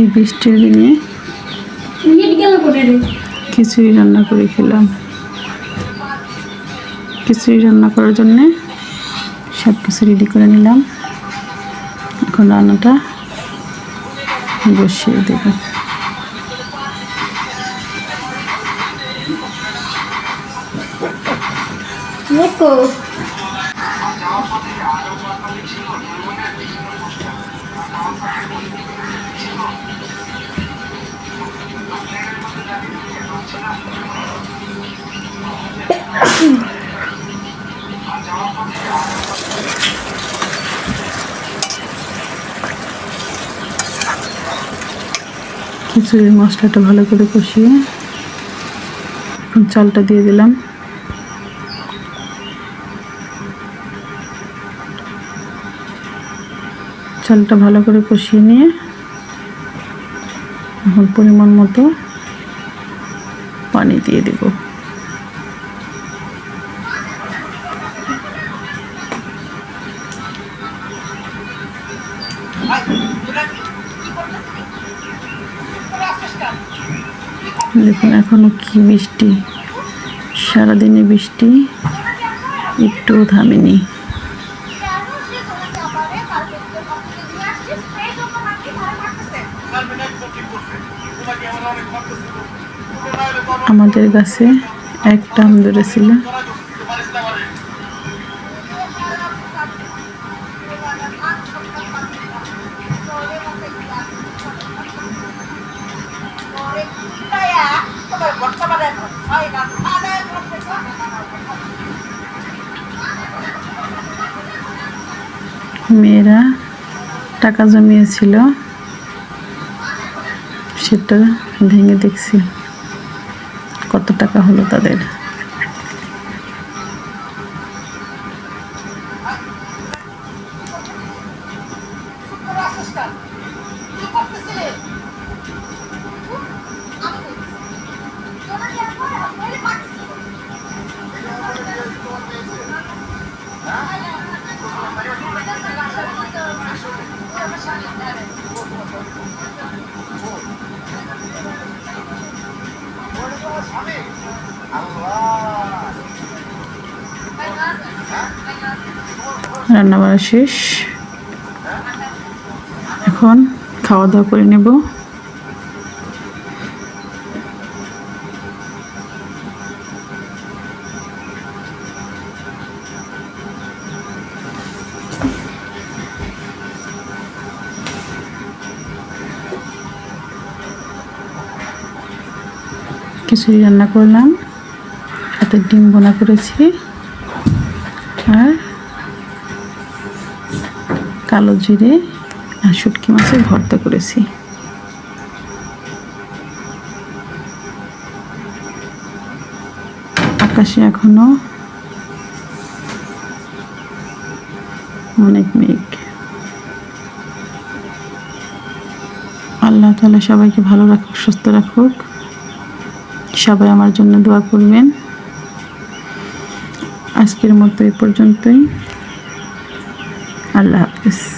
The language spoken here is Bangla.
এই বৃষ্টির দিনে খিচুড়ি রান্না করে খেলাম। খিচুড়ি রান্না করার জন্যে সব কিছু রেডি করে নিলাম। এখন রান্নাটা বসিয়ে দেব। দেখো খিচুড়ির মশলাটা ভালো করে কষিয়ে চালটা দিয়ে দিলাম। চালটা ভালো করে কষিয়ে নিয়ে এখন পরিমাণ মতো পানি দিয়ে দেব। দেখুন এখনও কি বৃষ্টি। সারাদিনে বৃষ্টি একটুও থামেনি। আমাদের গাছে একটা আম ধরেছিল। মেয়েরা টাকা জমিয়েছিল সেটা ভেঙে দেখছি। কত টাকা হলো তাদের? রান্না বাড়া শেষ। এখন খাওয়া দাওয়া করে নেব। খিচুড়ি রান্না করলাম। সাথে ডিম বোনা করেছি। আর কালো জিরে আর শুটকি মাছের ভর্তা করেছি। আকাশে এখনও অনেক মেঘ। আল্লাহ তালা সবাইকে ভালো রাখুক, সুস্থ রাখুক। সবাই আমার জন্য দোয়া করবেন। আজকের মতো এই পর্যন্তই। আল্লাহ হাফিজ।